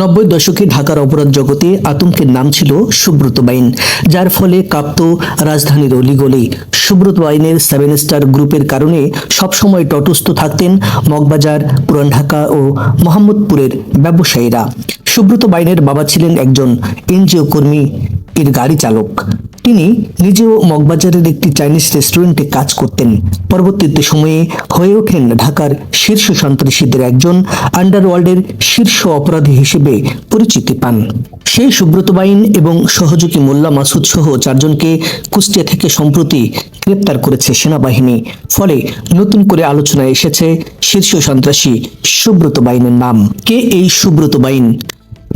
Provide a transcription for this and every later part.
নব্বই দশকে ঢাকার অপরাধ জগতে আতঙ্কের নাম ছিল সুব্রত বাইন, যার ফলে কাঁপত রাজধানীর অলিগলি। সুব্রত বাইনের সেভেন স্টার গ্রুপের কারণে সবসময় তটস্থ থাকতেন মগবাজার, পুরান ঢাকা ও মোহাম্মদপুরের ব্যবসায়ীরা। সুব্রত বাইনের বাবা ছিলেন একজন এনজিও কর্মী, এর গাড়ি চালক। তিনি নিজেও মগবাজারের একটি চাইনিজ রেস্টুরেন্টে কাজ করতেন। পরবর্তীতে সময়ে হয়ে ওঠেন ঢাকার শীর্ষ সন্ত্রাসীদের একজন আন্ডারওয়ার্ল্ডের শীর্ষ অপরাধী হিসেবে পরিচিতি পান। সেই সুব্রত বাইন এবং সহযোগী মোল্লা মাসুদ সহ চারজনকে কুষ্টিয়া থেকে সম্প্রতি গ্রেপ্তার করেছে সেনাবাহিনী। ফলে নতুন করে আলোচনায় এসেছে শীর্ষ সন্ত্রাসী সুব্রত বাইনের নাম। কে এই সুব্রত বাইন?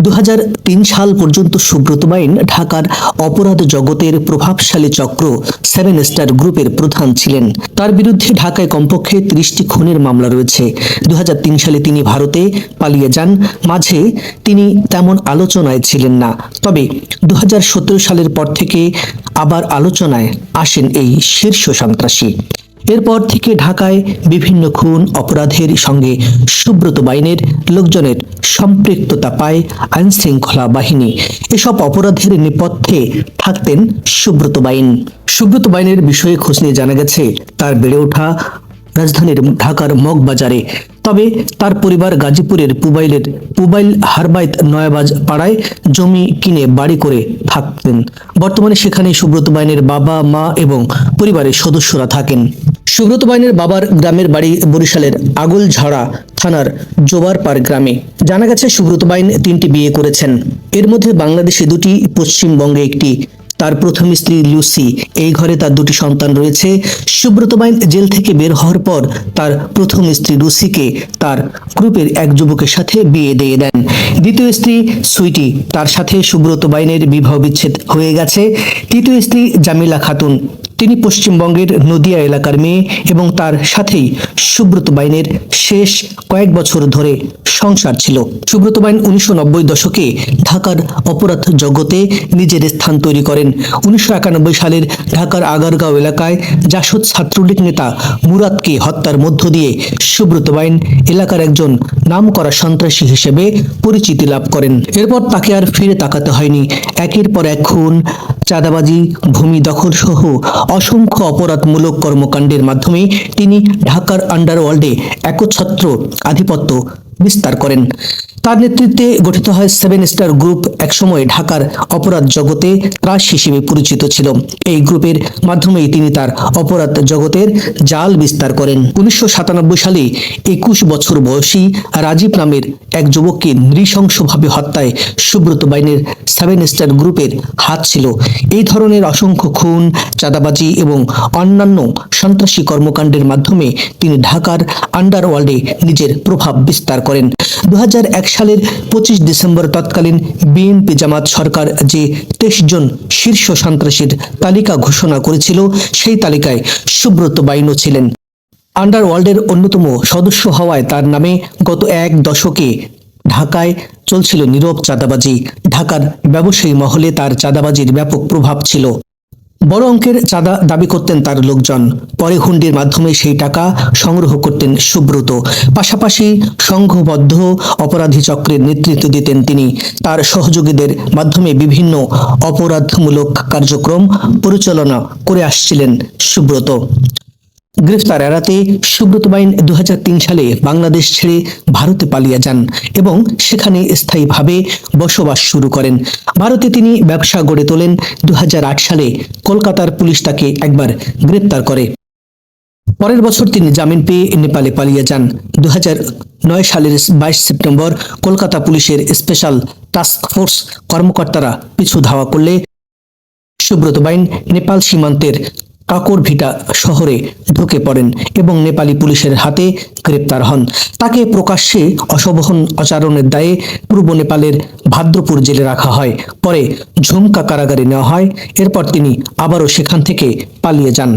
দুহাজার তিন সাল পর্যন্ত সুব্রত বাইন ঢাকার অপরাধ জগতের প্রভাবশালী চক্র সেভেন স্টার গ্রুপের প্রধান ছিলেন। তার বিরুদ্ধে ঢাকায় কমপক্ষে ত্রিশটি খুনের মামলা রয়েছে। দুই হাজার তিন সালে তিনি ভারতে পালিয়ে যান, মাঝে তিনি তেমন আলোচনায় ছিলেন না। তবে দু হাজার সতেরো সালের পর থেকে আবার আলোচনায় আসেন এই শীর্ষ সন্ত্রাসী। এরপর থেকে ঢাকায় বিভিন্ন খুন অপরাধের সঙ্গে সুব্রত বাইনের লোকজনের সম্পৃক্ততা পায় আইন শৃঙ্খলা বাহিনী। এসব অপরাধের নেপথ্যে থাকতেন সুব্রত বাইন। সুব্রত বাইনের বিষয়ে খোঁজ নিয়ে জানা গেছে, তার বেড়ে ওঠা রাজধানীর ঢাকার মগবাজারে। তবে তার পরিবার গাজীপুরের পুবাইলের পুবাইল হারবাইত নয়াবাজ পাড়ায় জমি কিনে বাড়ি করে থাকতেন। বর্তমানে সেখানে সুব্রত বাইনের বাবা, মা এবং পরিবারের সদস্যরা থাকেন। সুব্রত বাইনের বাবার গ্রামের বাড়ি বরিশালের আগলঝাড়া থানার জোবারপাড় গ্রামে। জানা গেছে, সুব্রত বাইন তিনটি বিয়ে করেছেন। এর মধ্যে বাংলাদেশে দুটি, পশ্চিমবঙ্গে একটি। তার প্রথম স্ত্রী লুসি। এই ঘরে তার দুটি সন্তান রয়েছে। সুব্রত বাইন জেল থেকে বের হওয়ার পর তার প্রথম স্ত্রী লুসিকে তার গ্রুপের এক যুবকের সাথে বিয়ে দিয়ে দেন। দ্বিতীয় স্ত্রী সুইটি, তার সাথে সুব্রত বাইনের বিবাহ বিচ্ছেদ হয়ে গেছে। তৃতীয় স্ত্রী জামিলা খাতুন। তিনি পশ্চিমবঙ্গের নদিয়া এলাকার মেয়ে এবং তার সাথেই সুব্রত বাইনের শেষ কয়েক বছর ধরে সংসার ছিল। সুব্রত বাইন উনিশশো নব্বই দশকে ঢাকার অপরাধ জগতে নিজের স্থান তৈরি করেন। উনিশশো একানব্বই সালের ঢাকার আগারগাঁও এলাকায় জাসদ ছাত্রলীগ নেতা মুরাদকে হত্যার মধ্য দিয়ে সুব্রত বাইন এলাকার একজন নামকরা সন্ত্রাসী হিসেবে পরিচিতি লাভ করেন। এরপর তাকে আর ফিরে তাকাতে হয়নি। একের পর এক খুন, চাঁদাবাজি, ভূমি দখল সহ অসংখ্য অপরাধমূলক কর্মকাণ্ডের মাধ্যমে তিনি ঢাকার আন্ডারওয়ার্ল্ডে একচ্ছত্র আধিপত্য বিস্তার করেন। তার নেতৃত্বে গঠিত হয় সেভেন স্টার গ্রুপ, একসময় ঢাকার অপরাধ জগতে ত্রাস হিসেবে পরিচিত ছিল। এই গ্রুপের মাধ্যমেই তিনি তার অপরাধ জগতের জাল বিস্তার করেন। উনিশশো সাতানব্বই সালে একুশ বছর বয়সী রাজীব নামের এক যুবককে নৃশংসভাবে হত্যায় সুব্রত বাইনের সেভেন স্টার গ্রুপের হাত ছিল। এই ধরনের অসংখ্য খুন, চাঁদাবাজি এবং অন্যান্য সন্ত্রাসী কর্মকাণ্ডের মাধ্যমে তিনি ঢাকার আন্ডারওয়ার্ল্ডে নিজের প্রভাব বিস্তার করেন। দু সালের পঁচিশ ডিসেম্বর তৎকালীন বিএনপি জামাত সরকার যে তেইশ জন শীর্ষ সন্ত্রাসীর তালিকা ঘোষণা করেছিল, সেই তালিকায় সুব্রত বাইনও ছিলেন। আন্ডারওয়ার্ল্ডের অন্যতম সদস্য হওয়ায় তার নামে গত এক দশকে ঢাকায় চলছিল নীরব চাঁদাবাজি। ঢাকার ব্যবসায়ী মহলে তার চাঁদাবাজির ব্যাপক প্রভাব ছিল। বড় অঙ্কের চাঁদা দাবি করতেন তার লোকজন। পরে হুন্ডির মাধ্যমে সেই টাকা সংগ্রহ করতেন সুব্রত। পাশাপাশি সংঘবদ্ধ অপরাধী চক্রের নেতৃত্ব দিতেন তিনি। তার সহযোগীদের মাধ্যমে বিভিন্ন অপরাধমূলক কার্যক্রম পরিচালনা করে আসছিলেন সুব্রত। গ্রেফতার এড়াতে সুব্রত বাইন দুহাজার তিন সালে বাংলাদেশ ছেড়ে ভারতে পালিয়ে যান এবং সেখানে স্থায়ীভাবে বসবাস শুরু করেন। ভারতে তিনি ব্যবসা গড়ে তোলেন। দুহাজার আট সালে কলকাতার পুলিশ তাকে একবার গ্রেপ্তার করে। পরের বছর তিনি জামিন পেয়ে নেপালে পালিয়ে যান। দু নয় সালের বাইশ সেপ্টেম্বর কলকাতা পুলিশের স্পেশাল টাস্ক ফোর্স কর্মকর্তারা পিছু ধাওয়া করলে সুব্রত বাইন নেপাল সীমান্তের কাকরভিটা শহরে ঢুকে পড়েন এবং নেপালি পুলিশের হাতে গ্রেপ্তার হন। তাকে প্রকাশ্যে অশোভন আচরণের দায়ে পূর্ব নেপালের ভাদ্রপুর জেলে রাখা হয়। পরে ঝুমকা কারাগারে নেওয়া হয়। এরপর তিনি আবারও সেখান থেকে পালিয়ে যান।